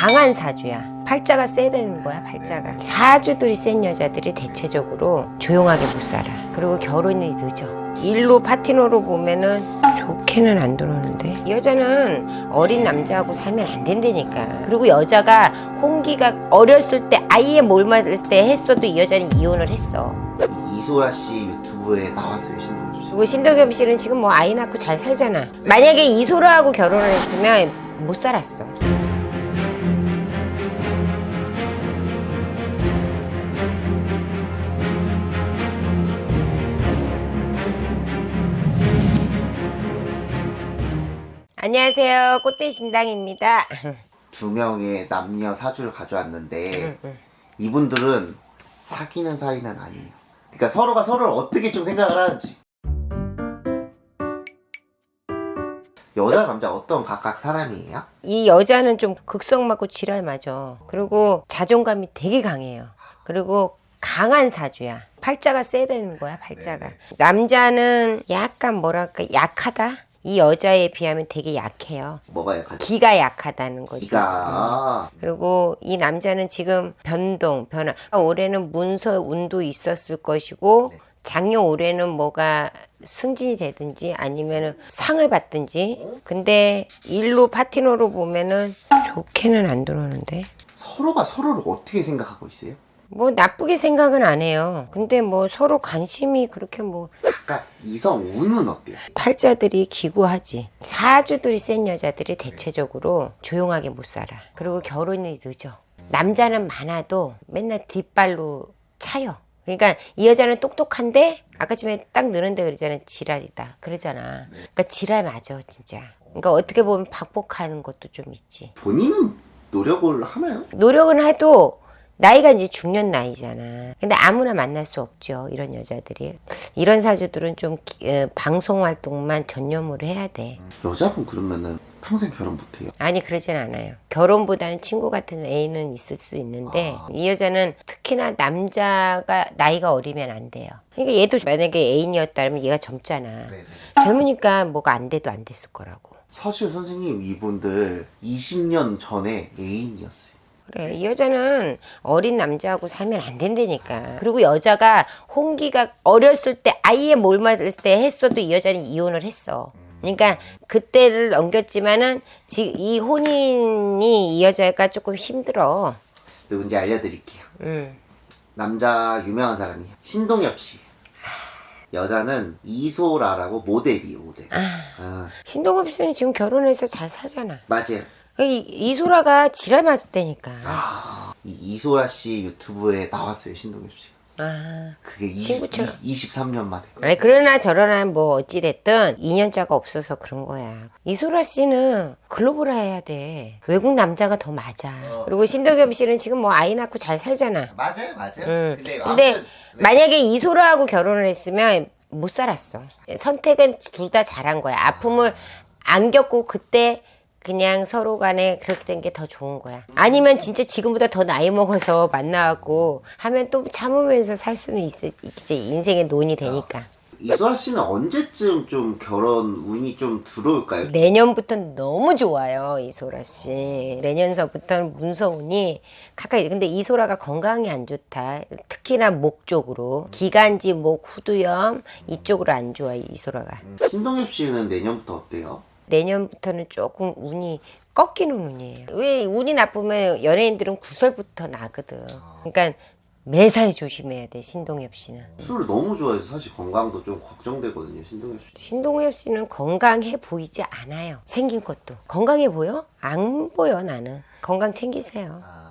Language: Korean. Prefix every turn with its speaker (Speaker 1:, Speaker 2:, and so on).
Speaker 1: 강한 사주야. 팔자가 세야 되는 거야, 팔자가. 사주들이 센 여자들이 대체적으로 조용하게 못 살아. 그리고 결혼이 늦어. 일로 파티너로 보면은 좋게는 안 들어오는데 이 여자는 어린 남자하고 살면 안 된다니까 그리고 여자가 홍기가 어렸을 때 아이에 몰맞을 때 했어도 이 여자는 이혼을 했어
Speaker 2: 이 이소라 씨 유튜브에 나왔어요 신동엽 씨.
Speaker 1: 그리고 신덕엽 씨는 지금 뭐 아이 낳고 잘 살잖아 만약에 이소라하고 결혼을 했으면 못 살았어 안녕하세요 꽃대 신당입니다
Speaker 2: 두 명의 남녀 사주를 가져왔는데. 이분들은 사귀는 사이는 아니에요. 그러니까 서로가 서로를 어떻게 좀 생각을 하는지. 여자 남자 어떤 각각 사람이에요?
Speaker 1: 이 여자는 좀 극성 맞고 지랄 맞아. 그리고 자존감이 되게 강해요. 그리고 강한 사주야. 팔자가 세야 되는 거야, 팔자가. 남자는 약간 뭐랄까, 약하다? 이 여자에 비하면 되게 약해요.
Speaker 2: 뭐가 약하지?
Speaker 1: 기가 약하다는 거지.
Speaker 2: 기가
Speaker 1: 그리고 이 남자는 지금 변동, 변화. 올해는 문서 운도 있었을 것이고, 작년 올해는 뭐가 승진이 되든지 아니면은 상을 받든지. 근데 일로 파티너로 보면은 좋게는 안 들어오는데.
Speaker 2: 서로가 서로를 어떻게 생각하고 있어요?
Speaker 1: 뭐 나쁘게 생각은 안 해요. 근데 뭐 서로 관심이 그렇게 뭐
Speaker 2: 약간 이성 운은 어때요?
Speaker 1: 팔자들이 기구하지. 사주들이 센 여자들이 대체적으로 조용하게 못 살아. 그리고 결혼이 늦어. 남자는 많아도 맨날 뒷발로 차요. 그러니까 이 여자는 똑똑한데 아까 전에 딱 느는데 그러잖아 지랄이다 그러잖아. 그러니까 지랄 맞아 진짜. 그러니까 어떻게 보면 박복하는 것도 좀 있지.
Speaker 2: 본인은 노력을 하나요?
Speaker 1: 노력은 해도 나이가 이제 중년 나이잖아. 근데 아무나 만날 수 없죠. 이런 여자들이. 이런 사주들은 좀 기- 어, 방송 활동만 전념으로 해야 돼.
Speaker 2: 여자분 그러면은 평생 결혼 못해요.
Speaker 1: 아니 그러진 않아요. 결혼보다는 친구 같은 애인은 있을 수 있는데
Speaker 2: 아.
Speaker 1: 이 여자는 특히나 남자가 나이가 어리면 안 돼요. 그러니까 얘도 만약에 애인이었다면 얘가 젊잖아. 젊으니까 뭐가 안 돼도 안 됐을 거라고.
Speaker 2: 사실 선생님 이분들 20년 전에 애인이었어요.
Speaker 1: 그래 이 여자는 어린 남자하고 살면 안 된다니까 그리고 여자가 홍기가 어렸을 때 아이에 몰맞을 때 했어도 이 여자는 이혼을 했어 그러니까 그때를 넘겼지만은 지, 이 혼인이 이 여자가 조금 힘들어
Speaker 2: 누군지 알려드릴게요.
Speaker 1: 음.
Speaker 2: 남자 유명한 사람이에요. 신동엽 씨. 여자는 이소라라고 모델이에요, 모델. 아,
Speaker 1: 신동엽 씨는 지금 결혼해서 잘 사잖아
Speaker 2: 맞아요.
Speaker 1: 이, 이소라가 지랄 맞았다니까
Speaker 2: 아, 이 이소라 씨 유튜브에 나왔어요, 신동엽 씨.
Speaker 1: 아.
Speaker 2: 그게 20,
Speaker 1: 친구처럼.
Speaker 2: 23년 만에.
Speaker 1: 아니 그러나 저러나 뭐 어찌 됐든 2년차가 없어서 그런 거야 이소라 씨는 글로벌화 해야 돼 외국 남자가 더 맞아 그리고 신덕엽 씨는 지금 뭐 아이 낳고 잘 살잖아
Speaker 2: 맞아요, 맞아요.
Speaker 1: 음.
Speaker 2: 근데,
Speaker 1: 근데
Speaker 2: 아무튼
Speaker 1: 만약에 이소라하고 결혼을 했으면 못 살았어 선택은 둘 다 잘한 거야 아픔을 안 겪고 그때 그냥 서로 간에 그렇게 된 게 더 좋은 거야. 아니면 진짜 지금보다 더 나이 먹어서 만나갖고 하면 또 참으면서 살 수는 있, 있지. 인생의 논이 되니까.
Speaker 2: 이소라 씨는 언제쯤 좀 결혼 운이 좀 들어올까요?
Speaker 1: 내년부터 너무 좋아요 이소라 씨 내년서부터는 문서운이 가까이 근데 이소라가 건강이 안 좋다 특히나 목 쪽으로 기관지 목 후두염 이쪽으로 안 좋아 이소라가
Speaker 2: 신동엽 씨는 내년부터 어때요?
Speaker 1: 내년부터는 조금 운이 꺾이는 운이에요 왜 운이 나쁘면 연예인들은 구설부터 나거든 그러니까 매사에 조심해야 돼 신동엽 씨는
Speaker 2: 술을 너무 좋아해서 사실 건강도 좀 걱정되거든요, 신동엽 씨.
Speaker 1: 신동엽 씨는 건강해 보이지 않아요. 생긴 것도. 건강해 보여? 안 보여, 나는. 건강 챙기세요.
Speaker 2: 아,